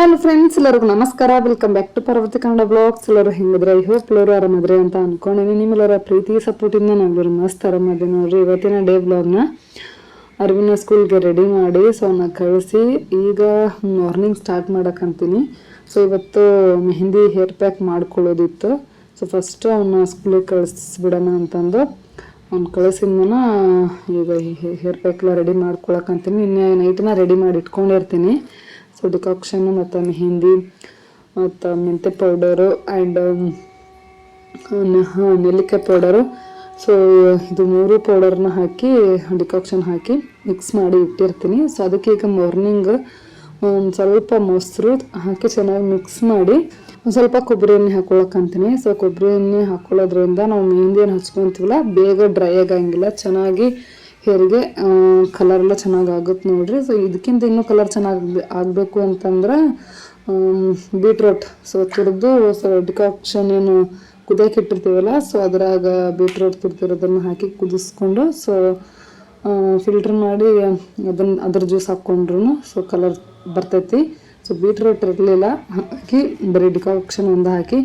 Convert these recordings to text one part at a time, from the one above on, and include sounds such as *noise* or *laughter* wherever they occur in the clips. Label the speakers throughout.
Speaker 1: Hello friends ಎಲ್ಲರಿಗೂ ನಮಸ್ಕಾರ. Welcome back to Parvati Kannada vlogs ಎಲ್ಲರೂ ಹೆಂಗಿದ್ರೆ? ಐ ಹೋಪ್ ಎಲ್ಲರೂ ಆರಾಮದ್ರಿ ಅಂತ ಅನ್ಕೊಂಡಿನಿ. ನಿಮ್ಮೆಲ್ಲರ ಪ್ರೀತಿ ಸಪೋರ್ಟಿಂದ ನಾವೆಲ್ಲರೂ ಮಸ್ತ್ ಆರಾಮದ್ರಿ ನೋಡ್ರಿ. ಇವತ್ತಿನ ಡೇ ಬ್ಲಾಗ್ನ ಅರವಿನ ಸ್ಕೂಲ್ಗೆ ರೆಡಿ ಮಾಡಿ ಸೊ ಅವನ್ನ ಕಳಿಸಿ. ಈಗ ಮಾರ್ನಿಂಗ್ ಸ್ಟಾರ್ಟ್ ಮಾಡೋಕ್ಕಂತೀನಿ ಸೊ ಇವತ್ತು ಮೆಹಂದಿ ಹೇರ್ ಪ್ಯಾಕ್ ಮಾಡ್ಕೊಳ್ಳೋದಿತ್ತು. ಸೊ ಫಸ್ಟ್ ಅವನ್ನ ಸ್ಕೂಲಿಗೆ ಕಳಿಸ್ಬಿಡೋಣ ಅಂತಂದು. ಅವ್ನು ಕಳಿಸಿದ್ಮೇನ ಈಗ ಹೇರ್ ಪ್ಯಾಕ್ ಎಲ್ಲ ರೆಡಿ ಮಾಡ್ಕೊಳಕ್ಕಂತೀನಿ ನಿನ್ನೆ ನೈಟ್ನ ರೆಡಿ ಮಾಡಿ ಇಟ್ಕೊಂಡಿರ್ತೀನಿ. ಸೊ ಡಿಕಾಕ್ಷನ್ ಮತ್ತು ಮೆಹಂದಿ ಮತ್ತು ಮೆಂತೆ ಪೌಡರು ಆ್ಯಂಡ್ ನೆಲ್ಲಿಕಾಯಿ ಪೌಡರು ಸೊ ಇದು ಮೂರು ಪೌಡರ್ನ ಹಾಕಿ ಡಿಕಾಕ್ಷನ್ ಹಾಕಿ ಮಿಕ್ಸ್ ಮಾಡಿ ಇಟ್ಟಿರ್ತೀನಿ. ಸೊ ಅದಕ್ಕೆ ಈಗ ಮಾರ್ನಿಂಗ್ ಒಂದು ಸ್ವಲ್ಪ ಮೊಸರು ಹಾಕಿ ಚೆನ್ನಾಗಿ ಮಿಕ್ಸ್ ಮಾಡಿ ಒಂದು ಸ್ವಲ್ಪ ಕೊಬ್ಬರಿ ಎಣ್ಣೆ ಹಾಕೊಳಕ್ಕಂತೀನಿ ಸೊ ಕೊಬ್ಬರಿ ಎಣ್ಣೆ ಹಾಕೊಳ್ಳೋದ್ರಿಂದ ನಾವು ಮೆಹಂದಿಯನ್ನು ಹಚ್ಕೊತೀವಲ್ಲ, ಬೇಗ ಡ್ರೈ ಆಗಂಗಿಲ್ಲ. ಚೆನ್ನಾಗಿ ಹೇರಿಗೆ ಕಲರ್ ಎಲ್ಲ ಚೆನ್ನಾಗಿ ಆಗುತ್ತೆ ನೋಡ್ರಿ. ಸೊ ಇದಕ್ಕಿಂತ ಇನ್ನೂ ಕಲರ್ ಚೆನ್ನಾಗಿ ಆಗಬೇಕು ಅಂತಂದ್ರೆ ಬೀಟ್ರೋಟ್ ಸೊ ತುರಿದು ಸೊ ಡಿಕಾಕ್ಷನ್ ಏನು ಕುದಿಯಕ್ಕೆ ಇಟ್ಟಿರ್ತೀವಲ್ಲ ಸೊ ಅದ್ರಾಗ ಬೀಟ್ರೋಟ್ ತುರ್ತಿರೋದನ್ನು ಹಾಕಿ ಕುದಿಸ್ಕೊಂಡು ಸೊ ಫಿಲ್ಟರ್ ಮಾಡಿ ಅದನ್ನ ಅದ್ರ ಜ್ಯೂಸ್ ಹಾಕ್ಕೊಂಡ್ರು ಸೊ ಕಲರ್ ಬರ್ತೈತಿ. ಸೊ ಬೀಟ್ರೋಟ್ ಇರಲಿಲ್ಲ, ಹಾಕಿ ಬರೀ ಡಿಕಾಕ್ಷನ್ ಒಂದು ಹಾಕಿ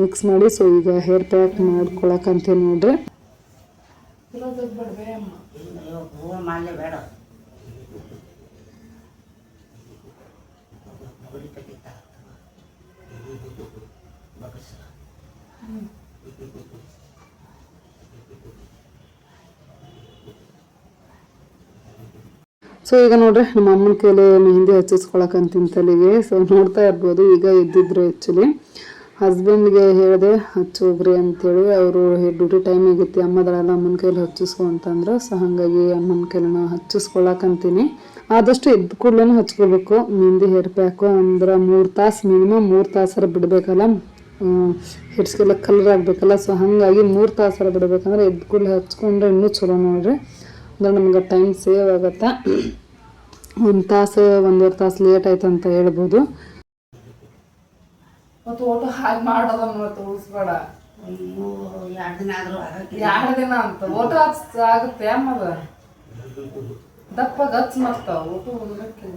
Speaker 1: ಮಿಕ್ಸ್ ಮಾಡಿ ಸೊ ಈಗ ಹೇರ್ ಪ್ಯಾಕ್ ಮಾಡ್ಕೊಳಕಂತೀನಿ ನೋಡ್ರಿ.
Speaker 2: ಹೂವು ಮಾಡಲೇ ಬೇಡ.
Speaker 1: ಸೊ ಈಗ ನೋಡ್ರಿ ನಮ್ಮ ಅಮ್ಮನ ಕೈಲಿ ಮೆಹಂದಿ ಹಚ್ಚಿಸ್ಕೊಳಕಂತೀನಿ ತಲೆಗೆ. ಸೊ ನೋಡ್ತಾ ಇರ್ಬೋದು ಈಗ ಎದ್ದಿದ್ರು ಆ್ಯಕ್ಚುಲಿ ಹಸ್ಬೆಂಡ್ಗೆ ಹೇಳಿದೆ ಹಚ್ಚೋಗ್ರಿ ಅಂತೇಳಿ. ಅವರು ಡ್ಯೂಟಿ ಟೈಮ್ ಆಗೈತಿ ಅಮ್ಮದಳೆಲ್ಲ ಅಮ್ಮನ ಕೈಲಿ ಹಚ್ಚಿಸ್ಕೊ ಅಂತಂದ್ರೆ. ಸೊ ಹಾಗಾಗಿ ಅಮ್ಮನ ಕೈಲಿನ ಹಚ್ಚಿಸ್ಕೊಳಕಂತೀನಿ ಆದಷ್ಟು ಎದ್ದು ಕೂಡಲೇ ಹಚ್ಕೋಬೇಕು ಮೆಹಂದಿ ಹೇರ್ ಪ್ಯಾಕು ಅಂದ್ರೆ ಮೂರು ತಾಸು ಮಿನಿಮಮ್ ಮೂರು ತಾಸರ ಬಿಡಬೇಕಲ್ಲ. ಹೆಡ್ಸ್ಗೆಲ್ಲ ಕಲರ್ ಆಗಬೇಕಲ್ಲ. ಸೊ ಹಾಗಾಗಿ ಮೂರು ತಾಸರ ಬಿಡಬೇಕಂದ್ರೆ ಎದ್ದು ಕೂಡಲೇ ಹಚ್ಕೊಂಡ್ರೆ ಇನ್ನೂ ಚಲೋ ನೋಡ್ರಿ. ಅಂದ್ರೆ ನಮ್ಗೆ ಟೈಮ್ ಸೇವ್ ಆಗತ್ತೆ. ಒಂದು ತಾಸು, ಒಂದೂವರೆ ತಾಸು ಲೇಟ್ ಆಯ್ತು ಅಂತ ಹೇಳ್ಬೋದು.
Speaker 3: ಮತ್ತು ಒಟ್ಟು ಹಾಗೆ ಮಾಡೋದ ಮತ್ತು ಉಳಿಸ್ಬೇಡ.
Speaker 2: ಅಯ್ಯೋ ಎರಡು ದಿನ ಆದರೂ ಆಗಕ್ಕೆ
Speaker 3: ಎರಡು ದಿನ ಅಂತ. ಊಟ ಹಚ್ಚ ಆಗುತ್ತೆ ಅಮ್ಮದ ದಪ್ಪ ಗಚ್ಚ ಮಾಡ್ತಾವ ಊಟ ಉಳ್ಬೇಕು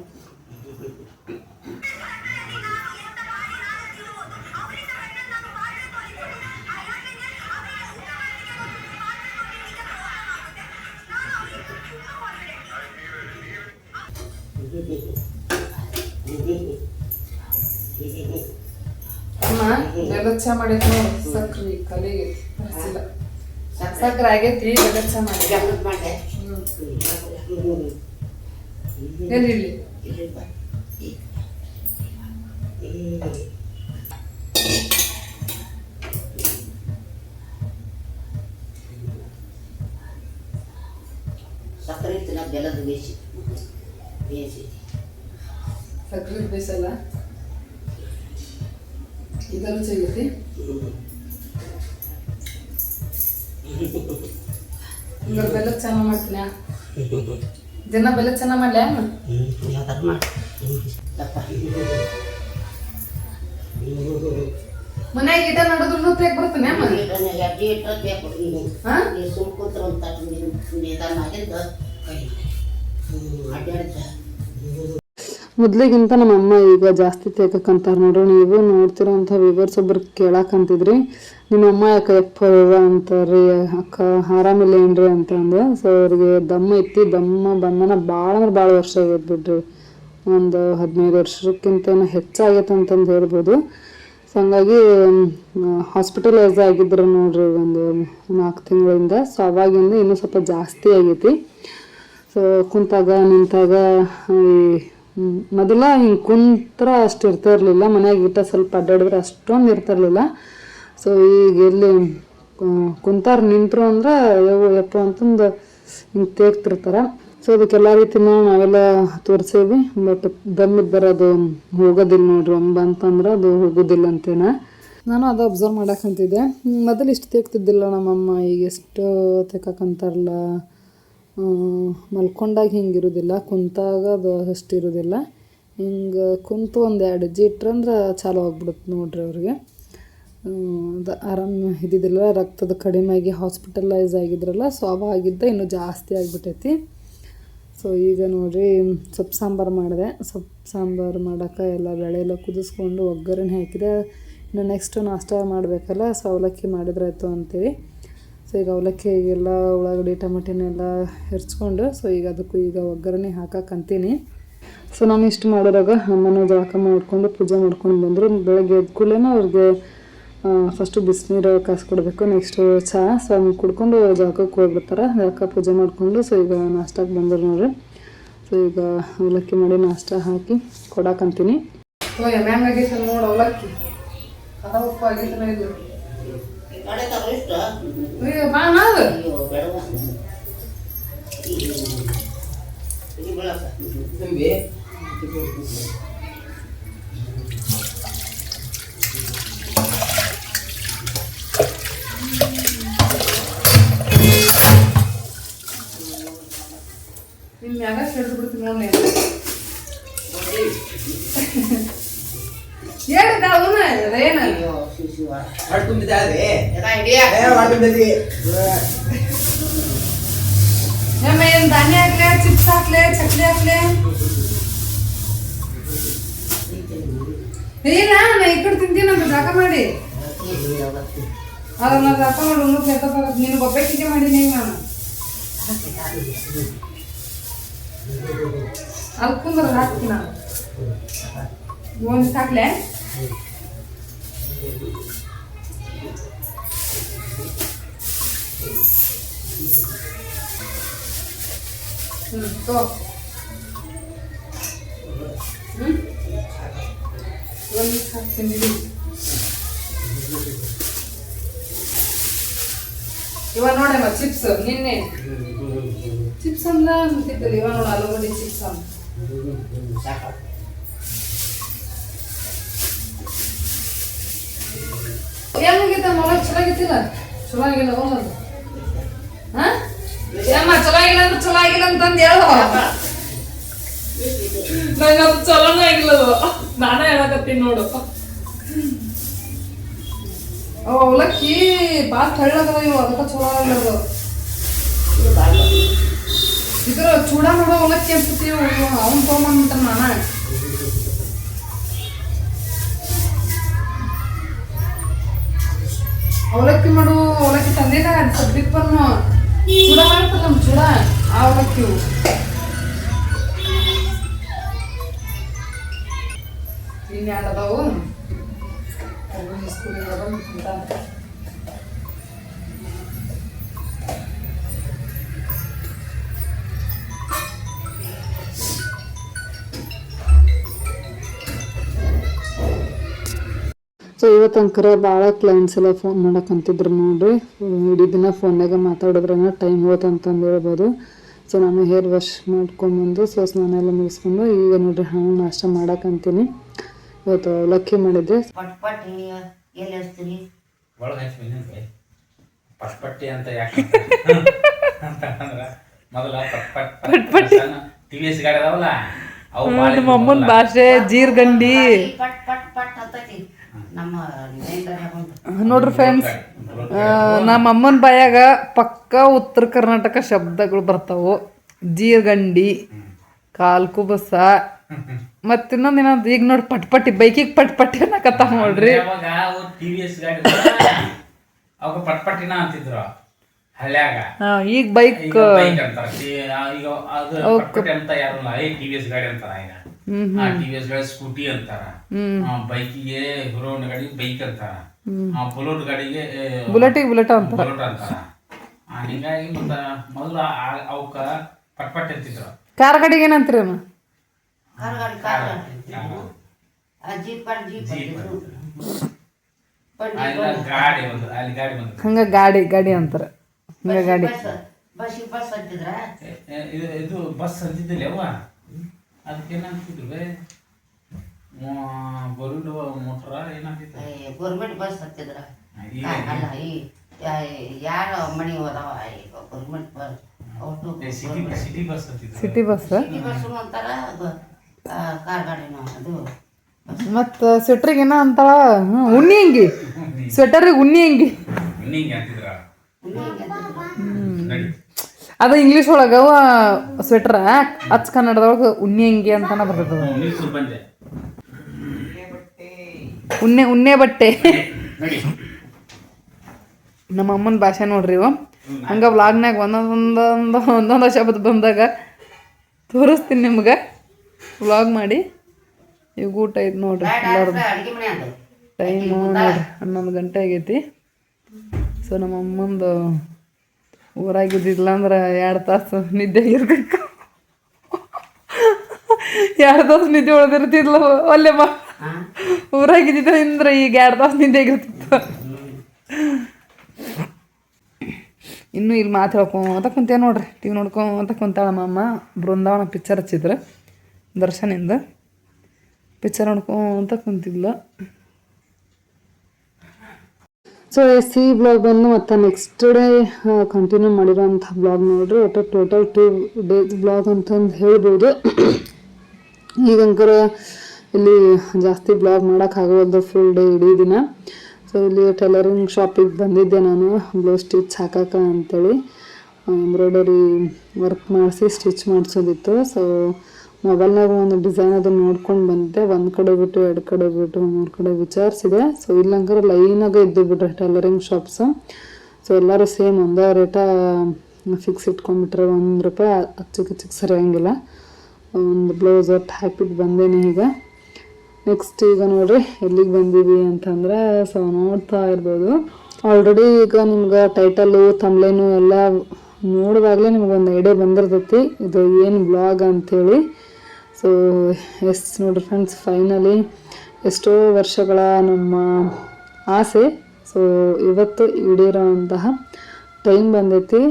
Speaker 3: ಬೆಲ್ಲಚ್ಚ ಮಾಡಿದ್ರು ಸಕ್ರಿ ಕಲಿಗೆ ಹಸಿಲ್ಲ ಸಕ್ರೆ ಆಗೈತಿ ಬೆಲ್ಲಚ್ಚ ಮಾಡಿ
Speaker 2: ಮಾಡಿದೆ
Speaker 3: ಎಲ್ಲಿರ್ಲಿ
Speaker 2: ಸಕ್ಕರೆ ತಿನ್ನ ಬೆಲ್ಲದ ಬೇಯಿಸಿ ಬೇಯಿಸಿ
Speaker 3: ಸಕ್ರೆ ಬೇಸಲ್ಲ ಇದು ರುಚಿ ಆಗೈತಿ ಹಿಂಗ ಬೆಲ್ಲ ಚೆನ್ನಾಗಿ ಮಾಡ್ತೀನಿ ದಿನ ಬೆಲ್ಲ ಚೆನ್ನಾಗಿ ಮಾಡ್ಲಿ ಅಮ್ಮ
Speaker 2: ಯಾವ್ದಾರು ಮಾಡಿ ದಪ್ಪ
Speaker 3: ಮನ್ಯಾಗ ಗಿಡ ನಡೋದ್ರು ತೇಗ್ ಬರ್ತೀನಿ
Speaker 2: ಸುಮ್ಕೂತ್ರ ಅಂತ ನಿಧಾನ ಆಗಿದ್ದ ಕೈ ಅಡ್ಡಾಡ್ದ
Speaker 1: ಮೊದ್ಲಿಗಿಂತ ನಮ್ಮ ಅಮ್ಮ ಈಗ ಜಾಸ್ತಿ ತೇಕಕ್ಕಂತಾರ. ನೋಡ್ರಿ ನೀವು ನೋಡ್ತಿರೋಂಥ ವಿವರ್ಸ್ ಒಬ್ರು ಕೇಳಾಕಂತಿದ್ರಿ. ನಿಮ್ಮ ಅಮ್ಮ ಯಾಕೆ ಯಪ್ಪ ಅಂತಾರ್ರಿ, ಅಕ್ಕ, ಆರಾಮಿಲ್ಲ ಏನ್ರಿ ಅಂತಂದು ಸೊ ಅವ್ರಿಗೆ ದಮ್ಮ ಐತಿ ದಮ್ಮ ಬಂದನ ಭಾಳ ಅಂದ್ರೆ ಭಾಳ ವರ್ಷ ಆಗೈತೆ ಬಿಡ್ರಿ. ಒಂದು ಹದಿನೈದು ವರ್ಷಕ್ಕಿಂತ ಹೆಚ್ಚಾಗೈತೆ ಅಂತಂದು ಹೇಳ್ಬೋದು. ಸೊ ಹಂಗಾಗಿ ಹಾಸ್ಪಿಟಲೈಸ್ ಆಗಿದ್ರು ನೋಡ್ರಿ ಒಂದು ನಾಲ್ಕು ತಿಂಗಳಿಂದ. ಸೊ ಅವಾಗಿಂದ ಇನ್ನೂ ಸ್ವಲ್ಪ ಜಾಸ್ತಿ ಆಗೈತಿ. ಸೊ ಕುಂತಾಗ, ನಿಂತಾಗ ಈ ಹ್ಮ್, ಮೊದಲ ಹಿಂಗೆ ಕುಂತ್ರ ಅಷ್ಟು ಇರ್ತಾ ಇರಲಿಲ್ಲ. ಮನ್ಯಾಗ ಗಿಟ್ಟ ಸ್ವಲ್ಪ ಅಡ್ಡಾಡಿದ್ರೆ ಅಷ್ಟೊಂದು ಇರ್ತಿರ್ಲಿಲ್ಲ ಸೊ ಈಗ ಎಲ್ಲಿ ಕುಂತಾರ ನಿಂತರು ಅಂದ್ರೆ ಯಾವ ಯಪ್ಪ ಅಂತಂದು ಹಿಂಗೆ ತೇಗ್ತಿರ್ತಾರೆ. ಸೊ ಅದಕ್ಕೆಲ್ಲ ರೀತಿನೂ ನಾವೆಲ್ಲ ತೋರಿಸೇವಿ ಬಟ್ ದಮ್ಮಿದ್ದರೆ ಅದು ಹೋಗೋದಿಲ್ಲ ನೋಡ್ರಿ. ಒಂಬ ಅಂತಂದ್ರೆ ಅದು ಹೋಗೋದಿಲ್ಲ ಅಂತೇನ. ನಾನು ಅದು ಅಬ್ಸರ್ವ್ ಮಾಡಕ್ಕಂತಿದ್ದೆ ಮೊದಲು ಇಷ್ಟು ತೇಗ್ತಿದ್ದಿಲ್ಲ ನಮ್ಮಮ್ಮ. ಈಗ ಎಷ್ಟು ತೆಕ್ಕಂತಾರಲ್ಲ ಮಲ್ಕೊಂಡಾಗ ಹಿಂಗೆ ಇರೋದಿಲ್ಲ ಕುಂತಾಗ ಅದು ಅಷ್ಟು ಇರೋದಿಲ್ಲ ಹಿಂಗೆ ಕುಂತು ಒಂದು ಎರಡು ಹೆಜ್ಜೆ ಇಟ್ರಂದ್ರೆ ಚಾಲು ಆಗ್ಬಿಡುತ್ತೆ ನೋಡ್ರಿ ಅವ್ರಿಗೆ. ಅದು ಆರಾಮ ಇದ್ದಿದ್ದಿಲ್ಲ, ರಕ್ತದ ಕಡಿಮೆ ಆಗಿ ಹಾಸ್ಪಿಟಲೈಸ್ ಆಗಿದ್ರಲ್ಲ ಸೊ ಅವಾಗಿದ್ದ ಇನ್ನೂ ಜಾಸ್ತಿ ಆಗಿಬಿಟ್ಟೈತಿ ಸೊ ಈಗ ನೋಡಿರಿ, ಸೊಪ್ಪು ಸಾಂಬಾರು ಮಾಡಿದೆ. ಸೊಪ್ಪು ಸಾಂಬಾರು ಮಾಡೋಕೆ ಎಲ್ಲ ಬೆಳೆ ಎಲ್ಲ ಕುದಿಸ್ಕೊಂಡು ಒಗ್ಗರಣೆ ಹಾಕಿದೆ. ಇನ್ನು ನೆಕ್ಸ್ಟ್ ನಾಷ್ಟ ಮಾಡಬೇಕಲ್ಲ ಸೊ ಅವಲಕ್ಕಿ ಮಾಡಿದ್ರಾಯ್ತು ಅಂತೇಳಿ. ಸೊ ಈಗ ಅವಲಕ್ಕಿಗೆಲ್ಲ ಉಳ್ಳಾಗಡ್ಡಿ ಟೊಮೆಟೊನೆಲ್ಲ ಹೆರ್ಚ್ಕೊಂಡು ಸೊ ಈಗ ಅದಕ್ಕೂ ಈಗ ಒಗ್ಗರಣೆ ಹಾಕಕ್ಕಂತೀನಿ ಸೊ ನಾನು ಇಷ್ಟು ಮಾಡೋದಾಗ ಅಮ್ಮನ ಜಳಕ ಮಾಡ್ಕೊಂಡು ಪೂಜೆ ಮಾಡ್ಕೊಂಡು ಬಂದರು. ಬೆಳಗ್ಗೆ ಎದ್ದ ಕೂಡಲೇ ಅವ್ರಿಗೆ ಫಸ್ಟು ಬಿಸಿನೀರು ಕಾಸು ಕೊಡಬೇಕು ನೆಕ್ಸ್ಟು ಚಹಾ. ಸೊ ಅದನ್ನ ಕುಡ್ಕೊಂಡು ಜಳಕಕ್ಕೆ ಹೋಗ್ಬಿಡ್ತಾರೆ. ಜಳಕ ಪೂಜೆ ಮಾಡಿಕೊಂಡು ಸೊ ಈಗ ನಾಷ್ಟಕ್ಕೆ ಬಂದರು ನೋಡ್ರಿ. ಸೊ ಈಗ ಅವಲಕ್ಕಿ ಮಾಡಿ ನಾಷ್ಟ ಹಾಕಿ ಕೊಡಕ್ಕಂತೀನಿ
Speaker 3: ಓ ಹೆಂಗಾಗೈತೆ ನೋಡು ಅವಲಕ್ಕಿ. ಖಾರ ಉಪ್ಪು ಆಗೈತೆ ಇದು
Speaker 2: ಕಡೆ ತಗೋ ಇಷ್ಟ
Speaker 3: ಈಗ ಬಾ ನಾದು
Speaker 2: ಅಯ್ಯೋ ಬೇಡವ ಇದು ಬೆಳಕ
Speaker 3: ನಿನ್ನ ಮ್ಯಾಗ ಹಿಡಿದು ಬಿಡ್ತೀನಿ ನೋಡಿ ಹೇಳಿದ ಅವನ ಏನ
Speaker 2: ಶಿಶುವ
Speaker 4: ಹೊಟ್ಟೆ
Speaker 3: ನಮ್ಮ ಏನ್ ಧಾನ್ಯ ಹಾಕ್ಲೆ ಚಿಪ್ಸ್ ಹಾಕ್ಲೆ ಚಕ್ಲಿ ಹಾಕ್ಲೆ. ಇಲ್ಲ ನಾ ಈ ಕಡೆ ತಿಂತೀನಿ ನಮ್ಮ ಜಾಕ ಮಾಡಿ. ಅದನ್ನ ಜಾಕ ಮಾಡಿ ಉಣ್ಣು ಕೆತ್ತ ನೀನು ಒಬ್ಬಾಕಿಗೆ ಮಾಡೀನಿ ನಾನು. ಅಲ್ಲಿ ಹಾಕ್ತೀನಿ ನಾನು. ಒಂದು ಹಾಕ್ಲೆ ಹ್ಞೂ ತಗೋ ಹ್ಞೂ ಒಂದು ಹಾಕ್ತೀನಿ ಇಡಿ. ಇವ ನೋಡಮ್ಮ ಚಿಪ್ಸ್ ನಿನ್ನೆ ಚಿಪ್ಸ್ ಅಂದ ಅಂತಿದ್ದಲ್ಲ ಇವ ನೋಡ ಆಲೂಗಡ್ಡೆ ಚಿಪ್ಸ್ ಅಂತ ಏನಾಗೈತೆ ಮೊಳ ಚಲೋ ಆಗಿತ್ತಿಲ್ಲ ಚಲೋ ಆಗಿಲ್ಲ ಹೋಗೋದು ಹಾ? ಏಮ್ಮ ಚಲೋ ಆಗಿಲ್ಲ ಅಂದ್ರೆ ಚಲೋ ಆಗಿಲ್ಲ ಅಂತಂದು ಹೇಳ. ನಂಗೆ ಅದು ಚಲೋನೇ ಆಗಿಲ್ಲ ನಾನೇ ಹೇಳಕತ್ತೀನಿ ನೋಡು. ಅವ ಅವಲಕ್ಕಿ ಭಾಳ ತೆಳ್ಳಗದ ಇವು ಅದಕ್ಕೆ ಚಲೋ ಆಗಿಲ್ಲ ಅದು. ಇದ್ರ ಚೂಡ ಮಾಡೋ ಅವಲಕ್ಕಿ ಅನ್ಸುತ್ತೀವಿ ಅವ್ನು ತೊಗೊಂಬಂದ್ಬಿಟ್ಟ ನಾನ. ಅವಲಕ್ಕಿ ಮಾಡು ಅವಲಕ್ಕಿ ತಂದಿಲ್ಲ ಸದ್ಯಕ್ಕೆ ಬಂದು ಚೂಡ ಮಾಡ್ತಲ್ಲ ನಮ್ಮ ಚೂಡ ಅವಲಕ್ಕಿ ಇನ್ಯಾಡ್ ಅದಾವು?
Speaker 1: ಸೊ ಇವತ್ತಂಕರ ಭಾಳ ಕ್ಲೈಂಟ್ಸ್ ಎಲ್ಲ ಫೋನ್ ಮಾಡಕ್ಕಂತಿದ್ರು ನೋಡ್ರಿ. ಇಡೀ ದಿನ ಫೋನ್ನಾಗ ಮಾತಾಡೋದ್ರನ್ನ ಟೈಮ್ ಹೋತ್ ಅಂತಂದು ಹೇಳ್ಬೋದು. ಸೊ ನಾನು ಹೇರ್ ವಾಶ್ ಮಾಡ್ಕೊಂಬಂದು ಸೊ ಸ್ನಾನ ಎಲ್ಲ ಮುಗಿಸ್ಕೊಂಡು ಈಗ ನೋಡ್ರಿ ಹಣ್ಣು ನಾಷ್ಟ ಮಾಡಕ್ಕಂತೀನಿ ಇವತ್ತು ಲಕ್ಕಿ ಮಾಡಿದ್ದೆ.
Speaker 4: ಪಟ್ಪಟ್ಟಿ ಅಂತ ಯಾಕೆ ಅಂತ ಅಂದ್ರ ಮೊದಲ ಪಟ್ಪಟ್ ಟಿ ವಿ ಎಸ್ ಗಾಡಿ ಅದಾವಲ್ಲ ಅವು ಭಾಳ
Speaker 3: ಅಮ್ಮನ ಭಾಷೆ ಜೀರ್ಗಂಡಿ.
Speaker 2: ಪಟ್ ಪಟ್ ಪಟ್
Speaker 3: ನೋಡ್ರಿ ಫ್ರೆಂಡ್ಸ್ ನಮ್ಮ ಅಮ್ಮನ ಬಾಯಾಗ ಪಕ್ಕ ಉತ್ತರ ಕರ್ನಾಟಕ ಶಬ್ದಗಳು ಬರ್ತಾವು. ಜೀರ್ಗಂಡಿ ಕಾಲ್ಕುಬಸ ಮತ್ತೆ ಮತ್ತ ಇನ್ನೊಂದ್ ಏನಂತ ಈಗ ನೋಡಿ ಪಟ್ಪಟ್ಟಿ ಬೈಕಿಗೆ ಪಟ್ಪಟ್ಟಿ ಅನ್ನಕತ್ತ ನೋಡ್ರಿ. ಈಗ ಬೈಕ್
Speaker 4: ಈಗ ಬೈಕ್ ಅಂತಾರ ಟಿ- ಈಗ ಅದು ಅಂತ ಯಾರಲ್ಲ ಏ ಟಿ ವಿ ಎಸ್ ಗಾಡಿ ಅಂತಾರ ಈಗ. ಆ ಟಿ ವಿ ಎಸ್ ಗಾಡಿ ಸ್ಕೂಟಿ ಅಂತಾರ. ಬೈಕಿಗೆ ಹೀರೋ ಗಾಡಿ ಬೈಕ್ ಅಂತಾರ. ಆ ಬುಲೆಟ್ ಗಾಡಿಗೆ ಏ,
Speaker 3: ಬುಲೆಟಿಗೆ ಬುಲೆಟ್ ಅಂತ
Speaker 4: ಬುಲೆಟ್ ಅಂತಾರ. ಆ, ಹಿಂಗಾಗಿ ಮತ್ತ ಮೊದಲ ಅವಕ್ಕ ಪಟ್ಪಟ್ಟಿ ಅಂತಿದ್ರು
Speaker 3: ಕಾರ್ ಗಾಡಿಗೆ ಏನಂತೀರಿ ಅಮ್ಮ?
Speaker 2: ಕಾರ್ ಗಾಡಿ ಕಾರ್ ಆ ಜೀಪ್ ಜೀಪ್. ಪಟ್
Speaker 4: ಗಾಡಿ ಒಂದು ಅಲ್ಲಿ ಗಾಡಿ ಬಂದ
Speaker 3: ಹಂಗ ಗಾಡಿ ಗಾಡಿ ಅಂತಾರ. ಹಂಗ ಗಾಡಿ.
Speaker 2: ಬಸ್ ಬಸ್ ಅಂತಿದ್ರ
Speaker 4: ಇದು ಬಸ್ ಅಂತಿದ್ದಿಲ್ಲ ಅವ್ವ ಅದಕ್ಕೆ ಏನಂತಿದ್ರು ಬೇ ಬಲೂನ್ ಮೋಟ್ರ? ಏನಂತಿತ್ತು
Speaker 2: ಗೌರ್ಮೆಂಟ್ ಬಸ್ ಹತ್ತಿದ್ರ? ಅಲ್ಲ ಈ ಯಾರ ಮನೆ ಹೋದವ ಈಗ government bus
Speaker 4: city city bus
Speaker 3: city bus
Speaker 2: ಅಂತಾರ ಆ, ಕಾರ್ ಗಾಡಿನೂ ಅದು.
Speaker 3: ಮತ್ತ ಸ್ವೆಟ್ರಿಗೆ ಏನೋ ಅಂತಾಳ ಉಣ್ಣಿ ಅಂಗಿ. ಸ್ವೆಟರಿಗೆ ಉಣ್ಣಿ ಅಂಗಿ.
Speaker 4: ಹಿಂಗೆ ಅಂತಿದ್ರು.
Speaker 3: ಅದು ಇಂಗ್ಲೀಷ್ ಒಳಗೆ ಸ್ವೆಟರ್ ಅಚ್ಚ ಕನ್ನಡದೊಳಗೆ ಉಣ್ಣೆ ಅಂಗಿ ಅಂತಾನೆ ಬರ್ತದ. ಉಣ್ಣೆ ಉಣ್ಣೆ ಬಟ್ಟೆ. ನಮ್ಮ ಅಮ್ಮನ ಭಾಷೆ ನೋಡ್ರಿ ಇವ. ಹಂಗ ಬ್ಲಾಗ್ನಾಗ ಒಂದೊಂದೊಂದು ಒಂದೊಂದು ಶಬ್ದ ಬಂದಾಗ ತೋರಿಸ್ತೀನಿ ನಿಮ್ಗೆ. ವ್ಲಾಗ್ ಮಾಡಿ. ಈಗ ಊಟ ಐತೆ ನೋಡ್ರಿ ಎಲ್ಲರದು.
Speaker 2: ಟೈಮ್ ಮನೆ ಅಂತ
Speaker 3: ಟೈಮು ನೋಡ್ರಿ ಹನ್ನೊಂದು ಗಂಟೆ ಆಗೈತಿ. ಸೊ ನಮ್ಮ ಅಮ್ಮಂದು ಊರಾಗಿದ್ದಿಲ್ಲ ಅಂದ್ರೆ ಎರಡು ತಾಸು ನಿದ್ದೆ ಇರ್ಬೇಕು. ಎರಡು ತಾಸು ನಿದ್ದೆ ಉಳ್ದಿರ್ತಿದ್ಲು ಅಲ್ಲೇ ಮಾ ಊರಾಗಿದ್ದಿದ್ರೆ ಅಂದ್ರೆ ಈಗ ಎರಡು ತಾಸು ನಿದ್ದೆ ಆಗಿರ್ತಿತ್ತು ಇನ್ನೂ ಇಲ್ಲಿ ಮಾತು ಹೇಳ್ಕೊಂತ ಕುಂತೇ ನೋಡ್ರಿ, ಟಿವಿ ನೋಡ್ಕೊಂತ ಕುಂತಾಳ ಅಮ್ಮ ಬೃಂದಾವನ ಪಿಕ್ಚರ್ ಹಚ್ಚಿದ್ರು ದರ್ಶನಿಂದ. ಪಿಕ್ಚರ್ ನೋಡ್ಕೊಂತ ಕುಂತಿದ್ಲು.
Speaker 1: ಸೊ ಎಸ್ ಈ ಬ್ಲಾಗ್ ಬಂದು ಮತ್ತೆ ನೆಕ್ಸ್ಟ್ ಡೇ ಕಂಟಿನ್ಯೂ ಮಾಡಿರೋಂಥ ಬ್ಲಾಗ್ ನೋಡ್ರಿ. ಒಟ್ಟು ಟೋಟಲ್ ಟೂ ಡೇಸ್ ಬ್ಲಾಗ್ ಅಂತಂದು ಹೇಳ್ಬೋದು. ಈಗಂಕರ ಇಲ್ಲಿ ಜಾಸ್ತಿ ಬ್ಲಾಗ್ ಮಾಡೋಕ್ಕಾಗೋದು ಫುಲ್ ಡೇ ಇಡೀ ದಿನ. ಸೊ ಇಲ್ಲಿ ಟೈಲರಿಂಗ್ ಶಾಪಿಗೆ ಬಂದಿದ್ದೆ ನಾನು. ಬ್ಲೌಸ್ ಸ್ಟಿಚ್ ಹಾಕಕ್ಕೆ ಅಂತೇಳಿ. ಎಂಬ್ರಾಯ್ಡರಿ ವರ್ಕ್ ಮಾಡಿಸಿ ಸ್ಟಿಚ್ ಮಾಡಿಸೋದಿತ್ತು. ಸೊ ಮೊಬೈಲ್ನಾಗ ಒಂದು ಡಿಸೈನ್ ಅದನ್ನ ನೋಡ್ಕೊಂಡು ಬಂದೆ ಒಂದು ಕಡೆ ಬಿಟ್ಟು ಎರಡು ಕಡೆ ಬಿಟ್ಟು ಮೂರು ಕಡೆ ವಿಚಾರಿಸಿದೆ. ಸೊ ಇಲ್ಲಂಕರ ಲೈನಾಗ ಇದ್ದು ಬಿಟ್ರೆ ಟೈಲರಿಂಗ್ ಶಾಪ್ಸು ಸೊ ಎಲ್ಲರೂ ಸೇಮ್ ಒಂದೇ ರೇಟ ಫಿಕ್ಸ್ ಇಟ್ಕೊಂಡ್ಬಿಟ್ರೆ ಒಂದು ರೂಪಾಯಿ ಅಚ್ಚಕ್ಕೆ ಚಿಕ್ಕ ಸರಿಯಂಗಿಲ್ಲ ಒಂದು ಬ್ಲೌಸ್ ಒಟ್ಟು ಹಾಕ್ಬಿಟ್ಟು ಬಂದೇನೆ ಈಗ. ನೆಕ್ಸ್ಟ್ ಈಗ ನೋಡ್ರಿ, ಎಲ್ಲಿಗೆ ಬಂದೀವಿ ಅಂತಂದ್ರೆ ಸೊ ನೋಡ್ತಾ ಇರ್ಬೋದು. ಆಲ್ರೆಡಿ ಈಗ ನಿಮ್ಗೆ ಟೈಟಲು ತಮ್ಲೇನು ಎಲ್ಲ ನೋಡುವಾಗಲೇ ನಿಮ್ಗೆ ಒಂದು ಐಡಿಯಾ ಬಂದಿರ್ತೈತಿ. ಇದು ಏನು ಬ್ಲಾಗ್ ಅಂತೇಳಿ. ಸೊ ಎಸ್ ನೋಡ್ರಿ ಫ್ರೆಂಡ್ಸ್ ಫೈನಲಿ ಎಷ್ಟೋ ವರ್ಷಗಳ ನಮ್ಮ ಆಸೆ. ಸೊ ಇವತ್ತು ಈಡೇರೋಂತಹ ಟೈಮ್ ಬಂದೈತಿ.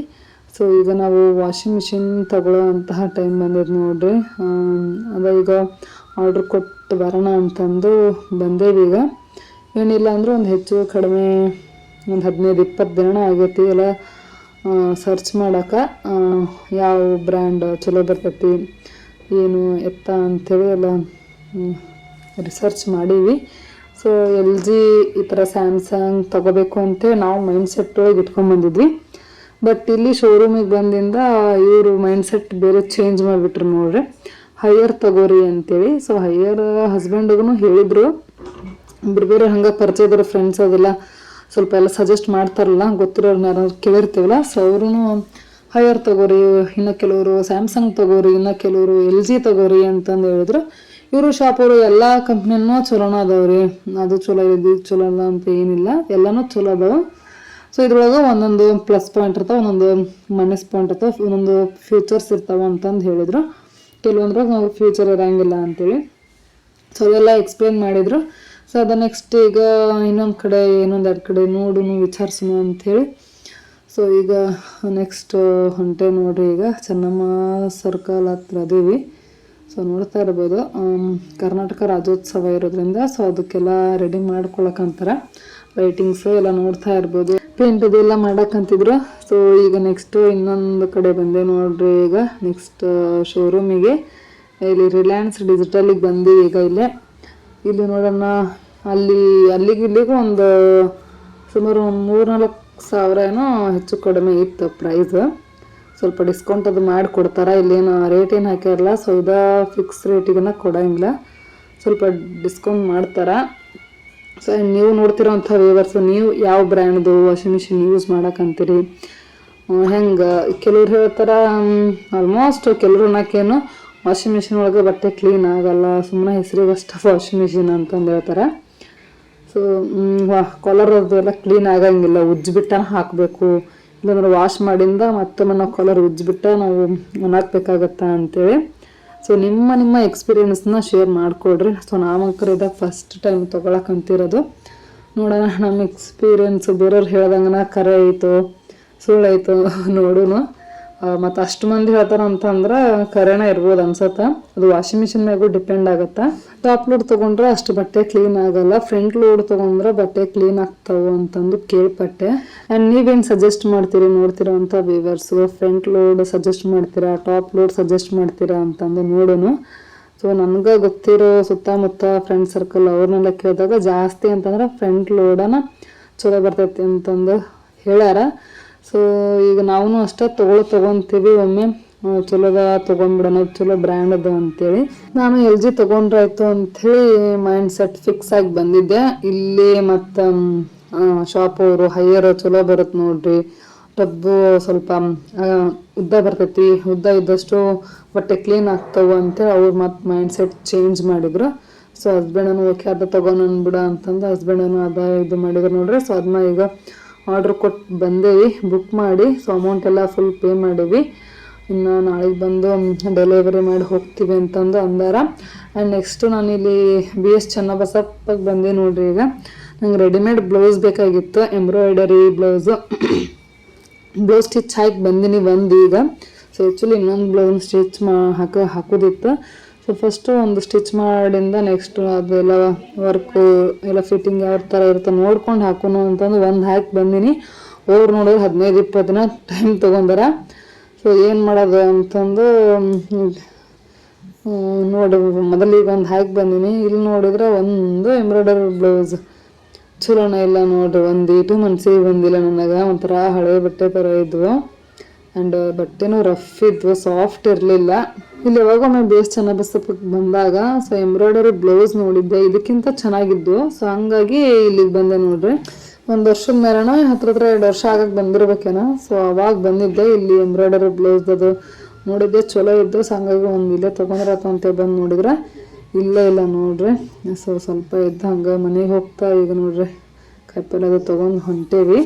Speaker 1: ಸೊ ಈಗ ನಾವು ವಾಷಿಂಗ್ ಮಿಷಿನ್ ತಗೊಳ್ಳೋ ಅಂತಹ ಟೈಮ್ ಬಂದೈತಿ ನೋಡ್ರಿ. ಅದ ಈಗ ಆರ್ಡ್ರ್ ಕೊಟ್ಟು ಬರೋಣ ಅಂತಂದು ಬಂದೇವಿ ಈಗ. ಏನಿಲ್ಲ ಅಂದ್ರೆ ಒಂದು ಹೆಚ್ಚು ಕಡಿಮೆ ಒಂದು ಹದಿನೈದು ಇಪ್ಪತ್ತು ದಿನ ಆಗೈತಿ ಎಲ್ಲ ಸರ್ಚ್ ಮಾಡೋಕೆ. ಯಾವ ಬ್ರ್ಯಾಂಡ್ ಚಲೋ ಬರ್ತೈತಿ? ಏನು ಎತ್ತ ಅಂಥೇಳಿ ಎಲ್ಲ ರಿಸರ್ಚ್ ಮಾಡೀವಿ. ಸೊ ಎಲ್ ಜಿ ಈ ಥರ ಸ್ಯಾಮ್ಸಂಗ್ ತಗೋಬೇಕು ಅಂತೇಳಿ ನಾವು ಮೈಂಡ್ ಸೆಟ್ ಒಳಗೆ ಇಟ್ಕೊಂಡ್ಬಂದಿದ್ವಿ ಬಟ್ ಇಲ್ಲಿ ಶೋರೂಮಿಗೆ ಬಂದಿಂದ ಇವರು ಮೈಂಡ್ ಸೆಟ್ ಬೇರೆ ಚೇಂಜ್ ಮಾಡಿಬಿಟ್ರು ನೋಡ್ರಿ. ಹೈಯರ್ ತಗೋರಿ ಅಂತೇಳಿ. ಸೊ ಹೈಯರ್ ಹಸ್ಬೆಂಡಿಗೂ ಹೇಳಿದರು. ಬೇರೆ ಬೇರೆ ಹಂಗೆ ಪರಿಚಯ ಇದ್ದಾರೆ ಫ್ರೆಂಡ್ಸ್ ಅದೆಲ್ಲ. ಸ್ವಲ್ಪ ಎಲ್ಲ ಸಜೆಸ್ಟ್ ಮಾಡ್ತಾರಲ್ಲ ಗೊತ್ತಿರೋರು ಯಾರು ಕೇಳಿರ್ತೀವಲ್ಲ ಸೊ ಅವ್ರೂ ಹೈಯರ್ ತಗೋರಿ, ಇನ್ನು ಕೆಲವರು ಸ್ಯಾಮ್ಸಂಗ್ ತಗೋರಿ, ಇನ್ನು ಕೆಲವರು ಎಲ್ ಜಿ ತಗೋರಿ ಅಂತಂದು ಹೇಳಿದ್ರು, ಇವರು ಶಾಪವರು ಎಲ್ಲ ಕಂಪ್ನಿನೂ ಚಲೋನ ಅದಾವ್ರಿ. ಅದು ಚಲೋ ಇದೆ ಚಲೋ ಅಲ್ಲ ಅಂತ ಏನಿಲ್ಲ. ಎಲ್ಲನೂ ಚಲೋ ಅದಾವೆ. ಸೊ ಇದ್ರೊಳಗೆ ಒಂದೊಂದು ಪ್ಲಸ್ ಪಾಯಿಂಟ್ ಇರ್ತಾವ, ಒಂದೊಂದು ಮೈನಸ್ ಪಾಯಿಂಟ್ ಇರ್ತಾವೆ, ಒಂದೊಂದು ಫ್ಯೂಚರ್ಸ್ ಇರ್ತಾವ ಅಂತಂದು ಹೇಳಿದ್ರು. ಕೆಲವೊಂದ್ರಾಗ ಫ್ಯೂಚರ್ ಇರಂಗಿಲ್ಲ ಅಂತೇಳಿ. ಸೊ ಅದೆಲ್ಲ ಎಕ್ಸ್ಪ್ಲೇನ್ ಮಾಡಿದ್ರು. ಸೊ ಅದ ನೆಕ್ಸ್ಟ್ ಈಗ ಇನ್ನೊಂದು ಕಡೆ, ಇನ್ನೊಂದು ಎರಡು ಕಡೆ ನೋಡು ವಿಚಾರಿಸೋಣ ಅಂಥೇಳಿ ಸೊ ಈಗ ನೆಕ್ಸ್ಟ್ ಹೊಂಟೆ ನೋಡ್ರಿ ಈಗ ಚೆನ್ನಮ್ಮ ಸರ್ಕಲ್ ಹತ್ರ ಅದೀವಿ. ಸೊ ನೋಡ್ತಾ ಇರ್ಬೋದು ಕರ್ನಾಟಕ ರಾಜ್ಯೋತ್ಸವ ಇರೋದ್ರಿಂದ ಸೊ ಅದಕ್ಕೆಲ್ಲ ರೆಡಿ ಮಾಡ್ಕೊಳಕಂತಾರ ಲೈಟಿಂಗ್ಸ್ ಎಲ್ಲ ನೋಡ್ತಾ ಇರ್ಬೋದು. ಪೇಂಟ್ ಅದೆಲ್ಲ ಮಾಡಕ್ಕಂತಿದ್ರು ಸೊ ಈಗ ನೆಕ್ಸ್ಟ್ ಇನ್ನೊಂದು ಕಡೆ ಬಂದೆ ನೋಡ್ರಿ ಈಗ ನೆಕ್ಸ್ಟ್ ಶೋರೂಮಿಗೆ ಇಲ್ಲಿ ರಿಲಯನ್ಸ್ ಡಿಜಿಟಲಿಗೆ ಬಂದು ಈಗ ಇಲ್ಲೇ. ಇಲ್ಲಿ ನೋಡೋಣ, ಅಲ್ಲಿ, ಅಲ್ಲಿಗೆ, ಇಲ್ಲಿಗೂ ಒಂದು ಸುಮಾರು ಮೂರ್ನಾಲ್ಕು ಸಾವಿರ ಏನೋ ಹೆಚ್ಚು ಕಡಿಮೆ ಇತ್ತು ಪ್ರೈಸ್ ಸ್ವಲ್ಪ ಡಿಸ್ಕೌಂಟ್ ಅದು ಮಾಡಿ ಕೊಡ್ತಾರೆ ಇಲ್ಲೇನು ರೇಟ್ ಏನು ಹಾಕ್ಯಾರಲ್ಲ ಸೊ ಇದ ಫಿಕ್ಸ್ ರೇಟಿಗೆನ ಕೊಡೋಂಗಿಲ್ಲ. ಸ್ವಲ್ಪ ಡಿಸ್ಕೌಂಟ್ ಮಾಡ್ತಾರೆ. ಸೊ ನೀವು ನೋಡ್ತಿರೋಂಥ ವ್ಯೂವರ್ಸ್ ನೀವು ಯಾವ ಬ್ರ್ಯಾಂಡ್ದು ವಾಷಿಂಗ್ ಮಿಷಿನ್ ಯೂಸ್ ಮಾಡಕ್ಕಂತೀರಿ ಹೆಂಗೆ? ಕೆಲವ್ರು ಹೇಳ್ತಾರೆ ಆಲ್ಮೋಸ್ಟ್ ಕೆಲವ್ರು ಅನ್ನೋಕ್ಕೇನು ವಾಷಿಂಗ್ ಮಿಷಿನ್ ಒಳಗೆ ಬಟ್ಟೆ ಕ್ಲೀನ್ ಆಗಲ್ಲ ಸುಮ್ಮನೆ ಹೆಸರಿಗಷ್ಟು ವಾಷಿಂಗ್ *laughs* ಮಿಷಿನ್ ಅಂತಂದು ಹೇಳ್ತಾರೆ. ಸೊ ಕಾಲರ್ ಎಲ್ಲ ಕ್ಲೀನ್ ಆಗಂಗಿಲ್ಲ. ಉಜ್ಜಿಬಿಟ್ಟನ ಹಾಕಬೇಕು. ಇಲ್ಲಾಂದ್ರೆ ವಾಶ್ ಮಾಡಿಂದ ಮತ್ತೊಮ್ಮೆ ನಾವು ಕಲರ್ ಉಜ್ಜಿಬಿಟ್ಟ ನಾವು ಒಣಾಕ್ಬೇಕಾಗತ್ತಾ ಅಂತೇಳಿ. ಸೊ ನಿಮ್ಮ ನಿಮ್ಮ ಎಕ್ಸ್ಪೀರಿಯನ್ಸ್ನ ಶೇರ್ ಮಾಡಿಕೊಡ್ರಿ. ಸೊ ನಾಮಕರ ಇದಾಗ ಫಸ್ಟ್ ಟೈಮ್ ತೊಗೊಳಕಂತಿರೋದು ನೋಡೋಣ, ನಮ್ಮ ಎಕ್ಸ್ಪೀರಿಯೆನ್ಸ್ ಬೇರೆಯವ್ರು ಹೇಳ್ದಂಗನ ಕರೆ ಐತೋ ಸುಳ್ಳಾಯ್ತು *laughs* ನೋಡೋಣ ಮತ್ತು ಅಷ್ಟು ಮಂದಿ ಹೇಳ್ತಾರ ಅಂತಂದ್ರೆ ಕರೆನ ಇರ್ಬೋದು ಅನ್ಸತ್ತೆ. ಅದು ವಾಷಿಂಗ್ ಮಿಷಿನ್ ಮ್ಯಾಗೂ ಡಿಪೆಂಡ್ ಆಗತ್ತಾ. ಟಾಪ್ ಲೋಡ್ ತೊಗೊಂಡ್ರೆ ಅಷ್ಟು ಬಟ್ಟೆ ಕ್ಲೀನ್ ಆಗಲ್ಲ. ಫ್ರಂಟ್ ಲೋಡ್ ತೊಗೊಂಡ್ರೆ ಬಟ್ಟೆ ಕ್ಲೀನ್ ಆಗ್ತಾವು ಅಂತಂದು ಕೇಳ್ಪಟ್ಟೆ. ಆ್ಯಂಡ್ ನೀವೇನು ಸಜೆಸ್ಟ್ ಮಾಡ್ತೀರಿ ನೋಡ್ತೀರಾ ಅಂತ ಫ್ರಂಟ್ ಲೋಡ್ ಸಜೆಸ್ಟ್ ಮಾಡ್ತೀರಾ ಟಾಪ್ ಲೋಡ್ ಸಜೆಸ್ಟ್ ಮಾಡ್ತೀರಾ ಅಂತಂದು ನೋಡೋಣ. ಸೊ ನನಗೆ ಗೊತ್ತಿರೋ ಸುತ್ತಮುತ್ತ ಫ್ರೆಂಡ್ ಸರ್ಕಲ್ ಅವ್ರನ್ನೆಲ್ಲ ಕೇಳಿದಾಗ ಜಾಸ್ತಿ ಅಂತಂದ್ರೆ ಫ್ರಂಟ್ ಲೋಡನ ಚಲೋ ಬರ್ತೈತಿ ಅಂತಂದು ಹೇಳ್ಯಾರ. ಸೊ ಈಗ ನಾವು ಅಷ್ಟೇ ತೊಗೊಳ್ ತೊಗೊತೀವಿ ಒಮ್ಮೆ. ಚಲೋದ ತೊಗೊಂಡ್ಬಿಡೋಣ, ಚಲೋ ಬ್ರ್ಯಾಂಡ್ ಅದ ಅಂತೇಳಿ. ನಾನು ಎಲ್ ಜಿ ತೊಗೊಂಡ್ರಾಯ್ತು ಅಂಥೇಳಿ ಮೈಂಡ್ ಸೆಟ್ ಫಿಕ್ಸ್ ಆಗಿ ಬಂದಿದ್ದೆ. ಇಲ್ಲಿ ಮತ್ತು ಶಾಪ್ ಅವರು ಹೈಯರ್ ಚಲೋ ಬರುತ್ತೆ ನೋಡ್ರಿ. ಟಬ್ಬು ಸ್ವಲ್ಪ ಉದ್ದ ಬರ್ತೈತಿ. ಉದ್ದ ಇದ್ದಷ್ಟು ಬಟ್ಟೆ ಕ್ಲೀನ್ ಆಗ್ತಾವ ಅಂತೇಳಿ ಅವ್ರು ಮತ್ತೆ ಮೈಂಡ್ ಸೆಟ್ ಚೇಂಜ್ ಮಾಡಿದ್ರು. ಸೊ ಹಸ್ಬೆಂಡನು ಓಕೆ, ಅದ ತಗೊಂಡ್ ಬಿಡ ಅಂತಂದು ಹಸ್ಬೆಂಡನು ಅದ ಇದು ಮಾಡಿದ್ರು ನೋಡ್ರಿ. ಸೊ ಅದನ್ನ ಈಗ ಆರ್ಡ್ರ್ ಕೊಟ್ಟು ಬಂದೇವಿ ಬುಕ್ ಮಾಡಿ. ಸೊ ಅಮೌಂಟ್ ಎಲ್ಲ ಫುಲ್ ಪೇ ಮಾಡೀವಿ. ಇನ್ನು ನಾಳೆಗೆ ಬಂದು ಡೆಲಿವರಿ ಮಾಡಿ ಹೋಗ್ತೀವಿ ಅಂತಂದು ಅಂದಾರ. ಆ್ಯಂಡ್ ನೆಕ್ಸ್ಟು ನಾನು ಇಲ್ಲಿ ಬಿ ಎಸ್ ಚನ್ನಬಸಪ್ಪಗೆ ಬಂದೆ ನೋಡ್ರಿ ಈಗ. ನಂಗೆ ರೆಡಿಮೇಡ್ ಬ್ಲೌಸ್ ಬೇಕಾಗಿತ್ತು ಎಂಬ್ರಾಯ್ಡರಿ ಬ್ಲೌಸು ಬ್ಲೌಸ್ ಸ್ಟಿಚ್ ಹಾಕಿ ಬಂದೀನಿ ಒಂದು ಈಗ. ಸೊ ಆ್ಯಕ್ಚುಲಿ ಇನ್ನೊಂದು ಬ್ಲೌಸ್ ಸ್ಟಿಚ್ ಮಾ ಹಾಕೋ, ಹಾಕೋದಿತ್ತು. ಸೊ ಫಸ್ಟು ಒಂದು ಸ್ಟಿಚ್ ಮಾಡಿಂದ ನೆಕ್ಸ್ಟ್ ಅದೆಲ್ಲ ವರ್ಕು ಎಲ್ಲ ಫಿಟ್ಟಿಂಗ್ ಯಾವ ಥರ ಇರುತ್ತೆ ನೋಡ್ಕೊಂಡು ಹಾಕೋನು ಅಂತಂದು ಒಂದು ಹಾಕಿ ಬಂದೀನಿ. ಅವ್ರು ನೋಡಿದ್ರೆ ಹದಿನೈದು, ಇಪ್ಪತ್ತು ದಿನ ಟೈಮ್ ತೊಗೊಂಡಾರ. ಸೊ ಏನು ಮಾಡೋದು ಅಂತಂದು ನೋಡಿ ಮೊದಲಿಗೆ ಒಂದು ಹಾಕಿ ಬಂದೀನಿ. ಇಲ್ಲಿ ನೋಡಿದ್ರೆ ಒಂದು ಎಂಬ್ರಾಯ್ಡರಿ ಬ್ಲೌಸ್ ಚಲೋನ ಇಲ್ಲ ನೋಡ್ರಿ, ಒಂದು ಇಟು ಮನ್ಸಿಗೆ ಬಂದಿಲ್ಲ ನನಗೆ. ಒಂಥರ ಹಳೆ ಬಟ್ಟೆ ಥರ ಇದ್ವು. ಆ್ಯಂಡ್ ಬಟ್ಟೆನೂ ರಫ್ ಇದ್ವು ಸಾಫ್ಟ್ ಇರಲಿಲ್ಲ. ಇಲ್ಲಿ ಯಾವಾಗೊಮ್ಮೆ ಬೇಸ್ ಚೆನ್ನಾಗಿ ಬಸ್ಸಪ್ಪಕ್ಕೆ ಬಂದಾಗ ಸೊ ಎಂಬ್ರಾಯ್ಡರಿ ಬ್ಲೌಸ್ ನೋಡಿದ್ದೆ. ಇದಕ್ಕಿಂತ ಚೆನ್ನಾಗಿದ್ವು. ಸೊ ಹಂಗಾಗಿ ಇಲ್ಲಿಗೆ ಬಂದೆ ನೋಡ್ರಿ. ಒಂದು ವರ್ಷದ ಮೇಲೆನ ಹತ್ರ ಹತ್ರ ಎರಡು ವರ್ಷ ಆಗಕ್ಕೆ ಬಂದಿರ್ಬೇಕೇನೋ. ಸೊ ಅವಾಗ ಬಂದಿದ್ದೆ. ಇಲ್ಲಿ ಎಂಬ್ರಾಯ್ಡರಿ ಬ್ಲೌಸ್ ಅದು ನೋಡಿದ್ದೆ. ಚಲೋ ಇದ್ದು ಸೊ ಹಂಗಾಗಿ ಒಂದು ಇಲ್ಲೇ ತಗೊಂಡ್ರೆ ಅಂತ ಬಂದು ನೋಡಿದ್ರೆ ಇಲ್ಲ ಇಲ್ಲ ನೋಡ್ರಿ. ಸೊ ಸ್ವಲ್ಪ ಇದ್ದ ಹಂಗೆ ಮನೆಗೆ ಹೋಗ್ತಾ ಈಗ ನೋಡ್ರಿ. ಕಾಯಿಪಲ್ಲೆ ಅದು ತೊಗೊಂಡು ಹೊಂಟೇವಿ.